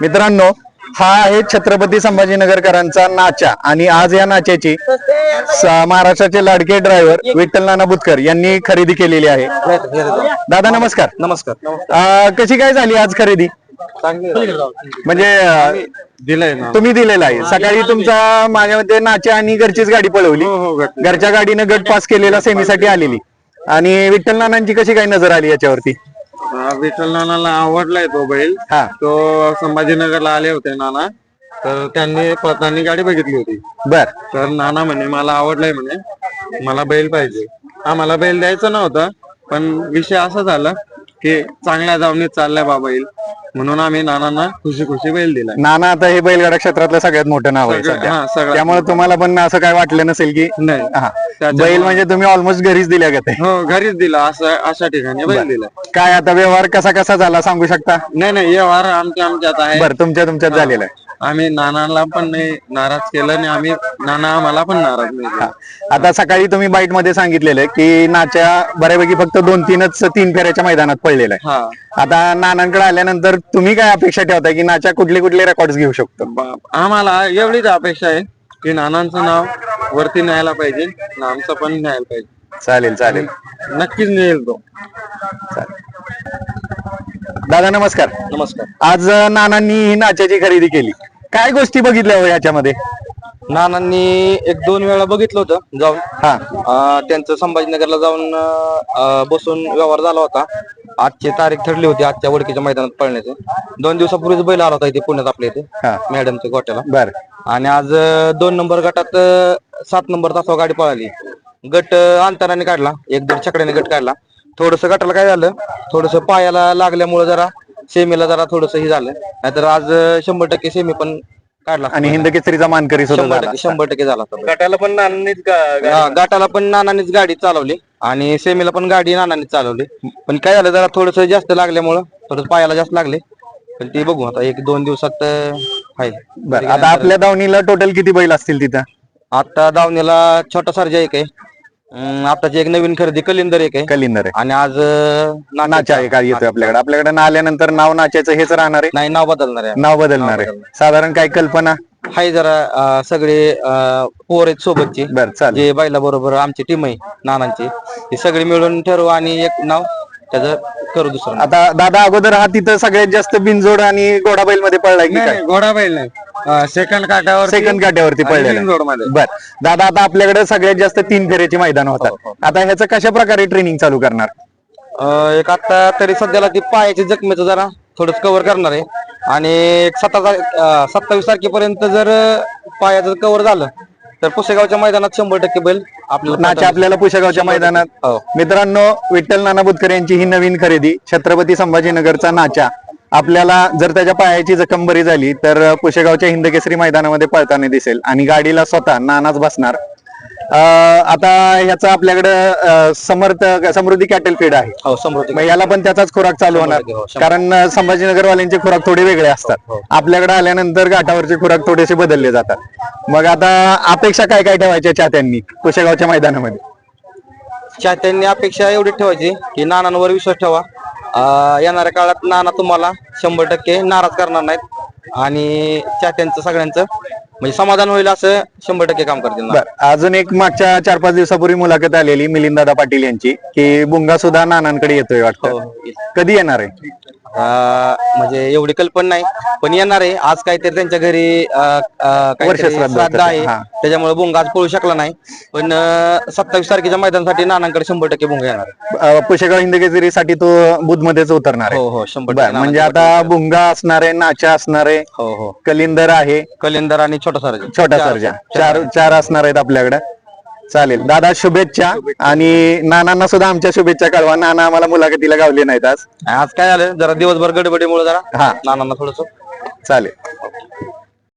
मित्रांनो हा आहे छत्रपती संभाजीनगरकरांचा नाचा आणि आज या नाच्याची महाराष्ट्राचे लाडके ड्रायव्हर विठ्ठल नाना बुतकर यांनी खरेदी केलेली आहे. दादा नमस्कार. नमस्कार. अं, कशी काय झाली आज खरेदी? म्हणजे अं, दिलंय ना. तुम्ही दिलेला आहे. सकाळी तुमचा माझ्या मते नाच्या आणि घरचीच गाडी पळवली. हो हो घरच्या गाडीनं गट पास केलेला सेमीसाठी आलेली. आणि विठ्ठल नानांची कशी काय नजर आली याच्यावरती? विठ्ठल नानाला आवडलाय तो बैल. हा. तो संभाजीनगरला आले होते नाना. तर त्यांनी पळताना गाडी बघितली होती. बर. तर नाना म्हणे मला आवडलाय म्हणे. मला बैल पाहिजे. आम्हाला बैल द्यायचा नव्हता पण विषय असा झाला की चांगल्या दावणीत चाललाय बा बैल. म्हणून आम्ही नानांना खुशी खुशी बैल दिलाय नाना आता हे बैलगाडा क्षेत्रातलं सगळ्यात मोठं नाव आहे सगळं- सध्या. हा, सगळं. त्यामुळे तुम्हाला पण असं काय वाटलं नसेल की नाही. हा. त्याच्यामुळे- बैल म्हणजे तुम्ही ऑलमोस्ट घरीच दिल्या का ते? हो घरीच दिला. असं अशा ठिकाणी बैल दिला. काय आता व्यवहार कसा कसा झाला सांगू शकता? नाही नाही व्यवहार आमच्या आमच्यात आहे. बर तुमच्या तुमच्यात झालेला आहे. आम्ही नानाला पण नाही नाराज केलं आणि आम्ही नाना आम्हाला पण नाराज नाही केलं. आता सकाळी तुम्ही बाईटमध्ये सांगितलेलं की नाच्या बऱ्यापैकी फक्त दोन तीनच तीन फेऱ्याच्या मैदानात पडलेलं आहे. हा. आता नानांकडे आल्यानंतर तुम्ही काय अपेक्षा ठेवताय की नाच्या कुठले कुठले रेकॉर्ड घेऊ शकतो. आम्हाला एवढीच अपेक्षा आहे की नानांचं नाव वरती न्यायला पाहिजे आमचं पण न्यायला पाहिजे. चालेल चालेल. नक्कीच नेईल तो. दादा नमस्कार. नमस्कार. आज नानांनी ही नाच्याची खरेदी केली. काय गोष्टी बघितल्या हो याच्यामध्ये? नानांनी एक दोन वेळा बघितलं होतं जाऊन. हा. त्यांचं संभाजीनगरला जाऊन अं, बसून व्यवहार झाला होता. आजची तारीख ठरली होती आजच्या वडकीच्या मैदानात पळण्याचे. दोन दिवसापूर्वीच बैल आला होता इथे पुण्यात आपल्या इथे हा. मॅडमच्या गोट्याला. बर. आणि आज अं, दोन नंबर गटात अं, सात नंबर तासावर गाडी पळाली. गट अं, अंतराने काढला एक दीड चकड्याने गट काढला. थोडस गटाला काय झालं थोडस पायाला लागल्यामुळे जरा सेमीला जरा थोडस हे झालं. नाहीतर आज अं, शंभर टक्के सेमी पण काढला. आणि हिंद केसरीचा मानकरी सुद्धा शंभर झाला. टक्के शंभर टक्के झाला होता बैल. गटाला पण नानांनीच हा, गटाला पण नानानीच गाडी चालवली. आणि सेमीला पण गाडी नानानीच चालवली. पण काय झालं जरा थोडस जास्त लागल्यामुळं थोडं पायाला जास्त लागले. पण ते बघू आता एक दोन दिवसात आहे बर आता आपल्या दावणीला टोटल किती बैल असतील तिथं? आता दावणीला छोटा सर्जा एक आहे. अं, आताची एक नवीन खरेदी कलिंदर एक आहे. कलिंदर आहे. आणि आज अं, नाचा- नाचा आहे का येतोय आपल्याकडे. आपल्याकडे ना आल्यानंतर नाव नाच्याचं हेच राहणार आहे? नाही नाव बदलणार आहे. नाव बदलणार आहे. साधारण काय कल्पना? हाय जरा सगळे पोर आहेत सोबतची. बर चालेल. जे बैला बरोबर आमची टीम आहे नानांची. ती सगळी मिळून ठरवू आणि एक नाव त्याचं करू दुसरं. आता दादा अगोदर हा तिथं सगळ्यात जास्त बिनजोड आणि घोडाबैलमध्ये पडलाय की काय? घोडा बैल नाही. सेकंड काट्यावर सेकंड काट्यावरती पडलेला रोडमध्ये बर. दादा आता आपल्याकडे सगळ्यात जास्त तीन फेऱ्याची मैदान होतात. आता ह्याचं कशा प्रकारे ट्रेनिंग चालू करणार? अं, एक आता तरी सध्याला ती पायाची जखमेचं जरा थोडस कव्हर करणार आहे. आणि एक सत्ता सत्तावीस तारखेपर्यंत जर पायाचं कव्हर झालं तर पुसेगावच्या मैदानात शंभर टक्के बैल आपल्याला आपल्याला पुशेगावच्या मैदानात. हो. मित्रांनो विठ्ठल नाना बुतकर यांची ही नवीन खरेदी छत्रपती संभाजीनगरचा नाचा. आपल्याला जर त्याच्या पायाची जखम बरी झाली तर पुशेगावच्या हिंदकेसरी मैदानामध्ये पळताना दिसेल. आणि गाडीला स्वतः नानाच बसणार. आता ह्याचा आपल्याकडे समर्थ समृद्धी कॅटल फीड आहे. हो समृद्धी मग याला पण त्याचाच खुराक चालू होणार. हो, कारण संभाजीनगरवाल्यांचे खुराक थोडे वेगळे असतात. आपल्याकडे आल्यानंतर घाटावरचे खुराक थोडेसे बदलले जातात. मग आता अपेक्षा काय काय ठेवायच्या चाहत्यांनी कुशेगावच्या मैदानामध्ये? चाहत्यांनी अपेक्षा एवढी ठेवायची की नानांवर विश्वास ठेवा. येणाऱ्या काळात नाना तुम्हाला शंभर टक्के नाराज करणार नाहीत. आणि चाहत्यांचं सगळ्यांचं म्हणजे समाधान होईल असं शंभर टक्के काम करतील. बर अजून एक मागच्या चार पाच दिवसापूर्वी मुलाखत आलेली मिलिंददादा पाटील यांची की बुंगा सुद्धा नानांकडे येतोय हो, वाटतं हो. कधी येणार आहे म्हणजे एवढी कल्पना नाही. पण येणार आहे. आज काहीतरी त्यांच्या घरी अं, अं, काहीतरी वर्षश्राद्ध श्राद्ध. आहे. हा. त्याच्यामुळे भुंगा आज पळू शकला नाही. पण सत्तावीस तारखेच्या मैदानासाठी नानांकडे शंभर टक्के भुंगा येणार आहे. अं, पुशेगाव हिंदकेसरीसाठी तो बुधमध्येच उतरणार आहे. हो हो. शंभर बर. म्हणजे आता बुंगा असणार आहे नाचा असणार आहे. हो हो. कलिंदर आहे. कलिंदर आणि छोटा सरजा. छोटा सर्जा. चार चार असणार आहेत आपल्याकडे. चालेल. दादा शुभेच्छा आणि नानांना सुद्धा आमच्या शुभेच्छा कळवा. नाना आम्हाला मुलाखतीला गावले नाहीत आज. आज काय झालं? जरा दिवसभर गडबडीमुळे जरा. हा. नानांना थोडस. चालेल.